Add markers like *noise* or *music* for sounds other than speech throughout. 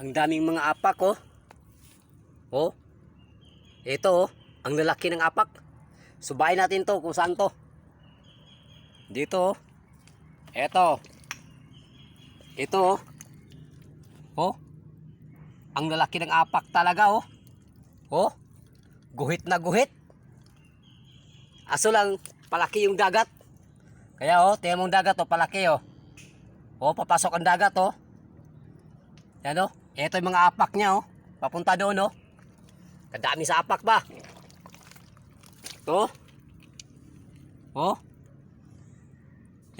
Ang daming mga apak oh. Oh. Ito oh, ang lalaki ng apak. Subayin natin to kung saan to. Dito oh. Ito. Ito oh. Oh. Ang lalaki ng apak talaga oh. Oh. Guhit na guhit. Aso lang palaki yung dagat. Kaya oh, tingnan mong dagat oh, palaki oh. Oh, papasok ang dagat oh. Yan oh. Ito yung mga apak niya oh. Papunta doon oh. Kadami sa apak ba? Ito. Oh.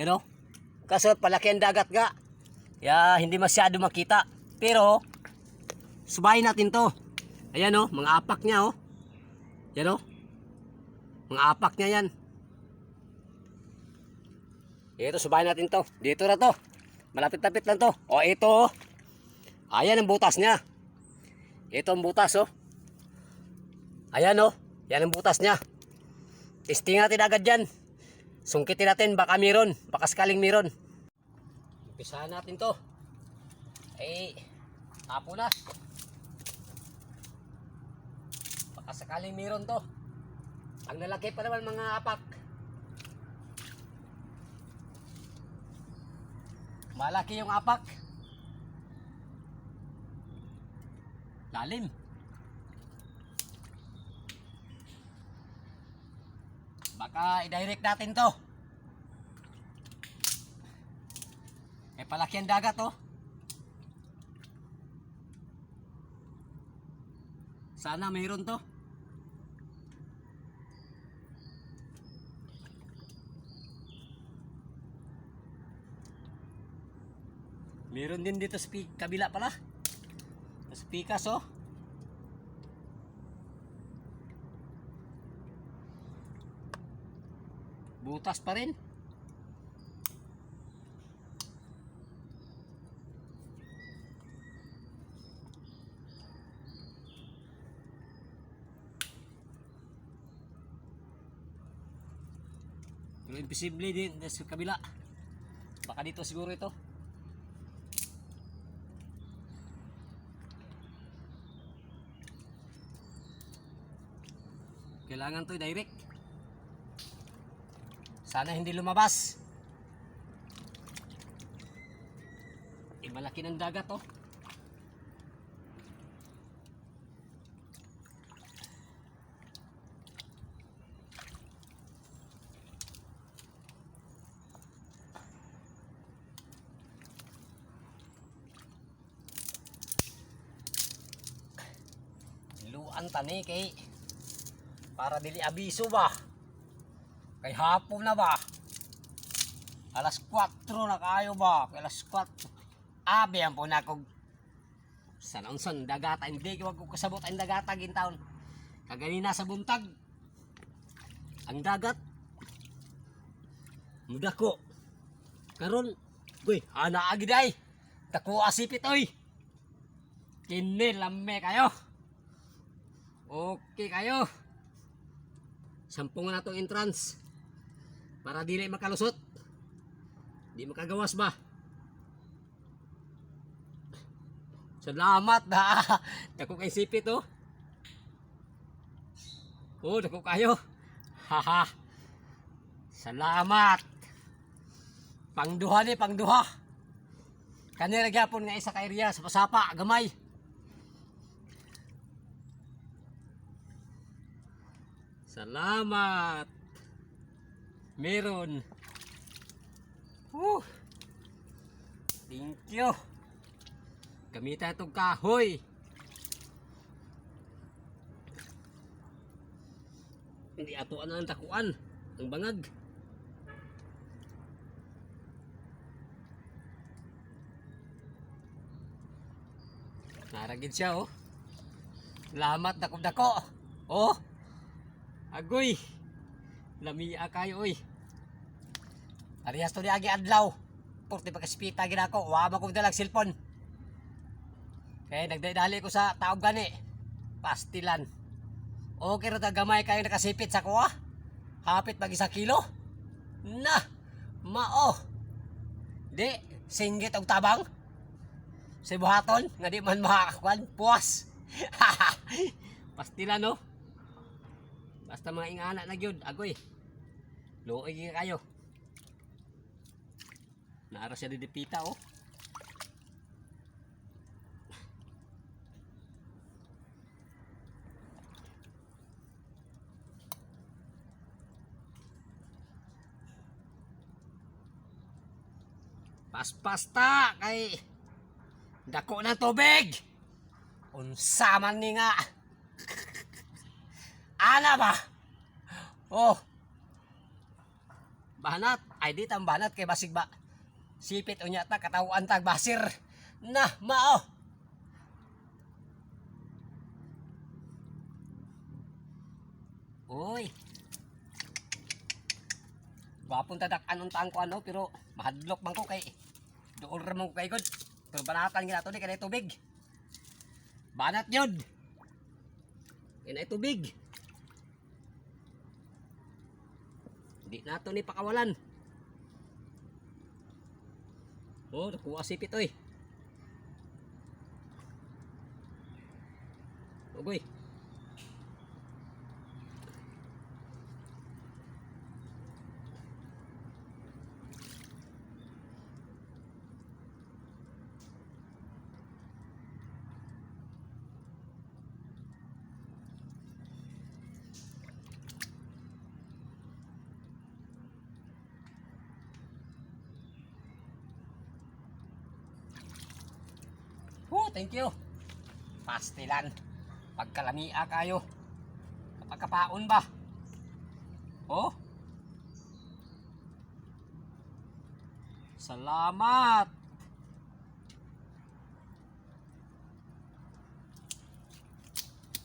Yan oh. Kaso palaki ang dagat ga. Kaya hindi masyado makita. Pero, subayin natin to. Ayan oh, mga apak niya oh. Yan oh. Mga apak niya yan. Ito, subayin natin to. Dito na to. Malapit-lapit lang to. O, ito oh. Ayan ang butas niya. Ito ang butas oh. Ayan oh. Yan ang butas niya. Testing natin agad dyan. Sungkitin natin. Baka meron. Baka sakaling meron. Umpisahan natin to. Eh, tapo na. Baka sakaling meron to. Ang lalaki pa naman mga apak. Malaki yung apak. Lalim. Baka i-direct natin to. Eh palaki ang dagat oh. Sana mayroon to. Meron din dito sa kabila pala. Pikas oh. Butas pa rin. Pero imposible din sa kabila. Baka dito siguro ito. Kailangan to direct. Sana hindi lumabas. Eh, malaki ng dagat oh. Luan tani kay para dili abiso ba? Kay hapon na ba? Alas 4 na kayo ba? Kay alas 4 abi ang po na kog sanang san dagata. Hindi wag ko kasabot ang dagata gintaon. Kaganina sa buntag. Ang dagat. Muda ko karon Uy, ana agi day. Dako asipit oy. Kini lame kayo. Okay kayo. Sampung na itong entrance. Para dili makalusot. Di makagawas ba? Salamat na. *laughs* Dako kay sipit oh. Oh, dako kayo. Haha. Salamat. Pangduha ni, pangduha. Kanira gyapon nga isa ka area sa pasapa, gamay. Salamat. Meron. Woo. Thank you. Gamitan itong kahoy. Hindi ato ang takuan. Ang bangag. Naragid siya oh. Salamat dako dako. Oh. Agoy. Lamia kayo oy. Parehas to ni agi adlaw. Purti pagkaspita ginako, wa man kog dalag cellphone. Kaya nagdadali ko sa taog gani. Pastilan. Okay ra ta gamay kayo nakasipit sa kuha. Hapit pag isa kilo. Na, mao. Di, singgit og tabang. Sa buhaton, nga di man makakakuan, puwas. *laughs* Pastila no. Basta mga ingana na gyud, agoy. Luoy kayo. Naara siya didipita oh. Paspasta kay dako ng tubig. Unsa man ni nga. Ana ba? Oh. Banat, ay di tang banat kay basig ba. Sipit unya ta katawan tag basir. Nah, mao. Uy. Gwapon tadak anong taang ko ano pero mahadlok man ko kay dool ra man ko kay god. Pero banatan gina to ni kay tubig. Banat yun. Kaya tubig. Hindi nato ni pakawalan. Oh, nakuha sipit oy. Ugoy. Oh, thank you. Pastilan. Pagkalamia kayo. Pagkapaon ba? Oh. Salamat.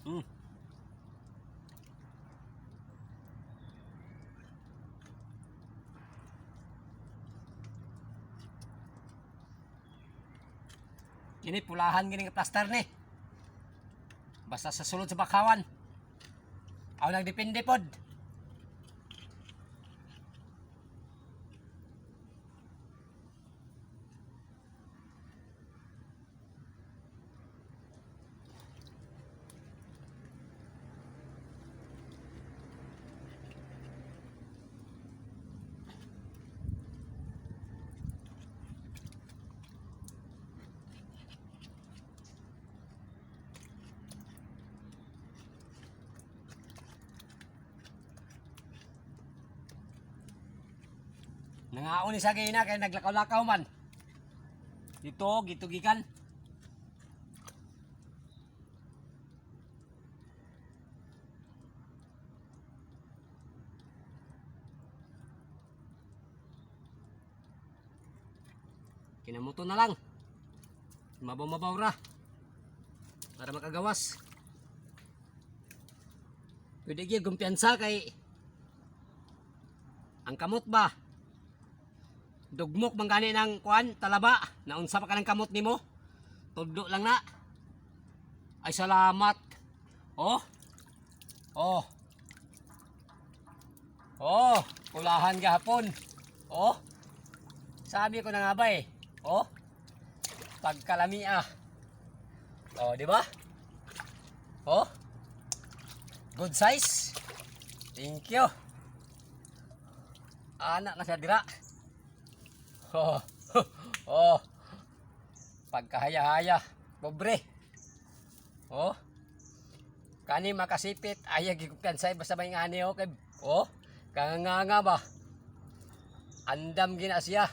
Hmm. Kini pulahan gini plaster ni. Basta sa sulod sa bakawan. Aw nagdepende pod. Nangaon ni sa gina kay naglakaw-lakaw man. Dito gitugikan. Kinamuto na lang. Mabaw-mabaw ra. Para makagawas. Pwede gyud kumpiyansa kay ang kamot ba? Dugmok bang gani ng kuan talaba naunsa pa ka kamot nimo? Tudlo lang na. Ay salamat. Oh. Oh. Oh, kulahan gahapon. Oh. Sabi ko na nga ba eh. Oh. Pagkalami ah. Oh, di ba? Oh. Good size. Thank you. Anak na siya dira. Oh, *laughs* oh. Pagkahaya-haya. Pobre. Oh. Kani makasipit. Ayag gigupian sa basta may ngani oh. Kay, oh. Kanganga ba? Andam gina siya.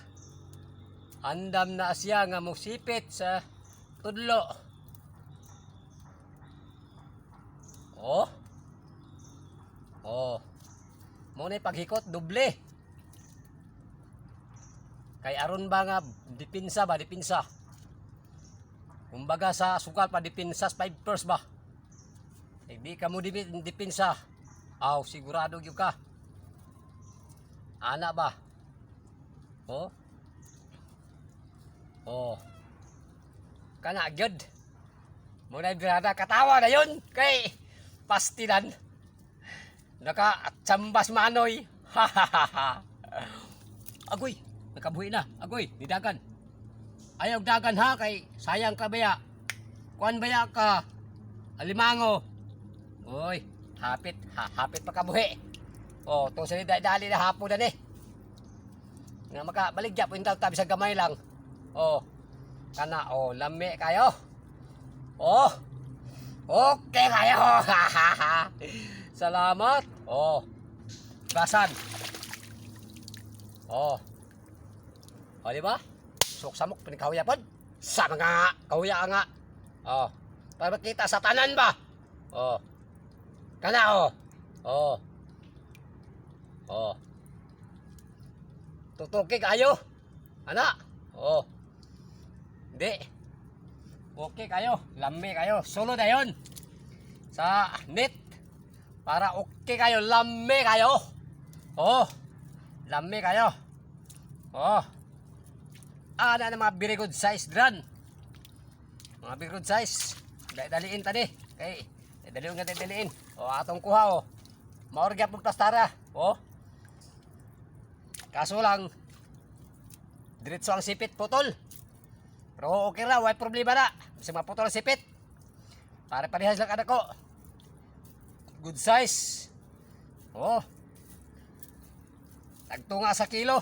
Andam na siya nga musipit sa tudlo. Oh. Oh. Muna paghikot, doble. Kay aron ba nga dipinsa ba dipinsa. Kumbaga sa sugal pa dipinsa 5 first ba. Eh, di ka mo dipi- dipinsa. Aw sigurado gyud ka. Ana ba? Oh. Oh. Kana gyud. Muna birada katawa na yun kay pastilan. Naka at sambas manoy. *laughs* Ha ha ha. Agoy, nakabuhi na. Agoy, nidagan. Ayaw dagan ha kay sayang ka baya. Kuan baya ka. Alimango. Oy, hapit, ha, hapit pa kabuhi. Oh, to sa dali na hapon na ni. Nga maka baligya po yung tabi sa gamay lang. Oh. Kana oh, lami kayo. Oh. Okay kayo. *laughs* Salamat. Oh. Gasan. Oh. O, di ba? Suksamok, pinagkahuya pod. Sa mga kahuya nga. Oh. Para makita sa tanan ba? Oh. Kana, oh. Oh. Oh. Tutuki kayo. Ana. Oh. Hindi. Okay kayo. Lami kayo. Solo na yun. Sa net. Para okay kayo. Lami kayo. Oh. Lami kayo. Oh. Ana na mga very good size dran. Mga very good size. Dali daliin tani. Kay daliin nga daliin. O atong kuha o. Maorga pug plastara. O. Kaso lang diretso ang sipit putol. Pero okay ra, way problema na. Kasi maputol ang sipit. Pare parehas lang anak ko. Good size. Oh. Tagtunga sa kilo.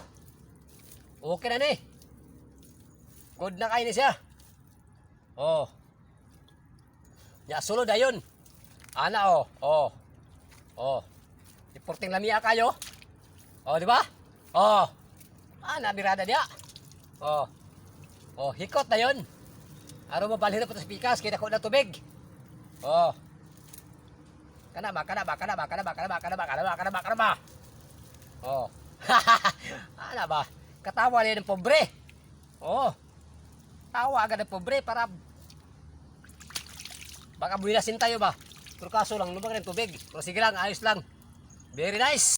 Okay na ni. Good na kayo ni siya. Oh. Ya sulod ayon. Ana oh. Oh. Oh. Iporting lamia kayo. Oh, di ba? Oh. Ana birada dia. Oh. Oh, hikot na yon. Araw mo balhin po sa pikas, kaya ko na tubig. Oh. Kana ba, kana ba, kana ba, kana ba, kana ba, kana ba, kana ba, kana ba, kana ba. Oh. *laughs* ano ba? Katawa rin ng pobre. Oh. Tawa agad ng pobre para baka buwilasin tayo ba? Pero kaso lang, lumaki ng tubig. Pero sige lang, ayos lang. Very nice.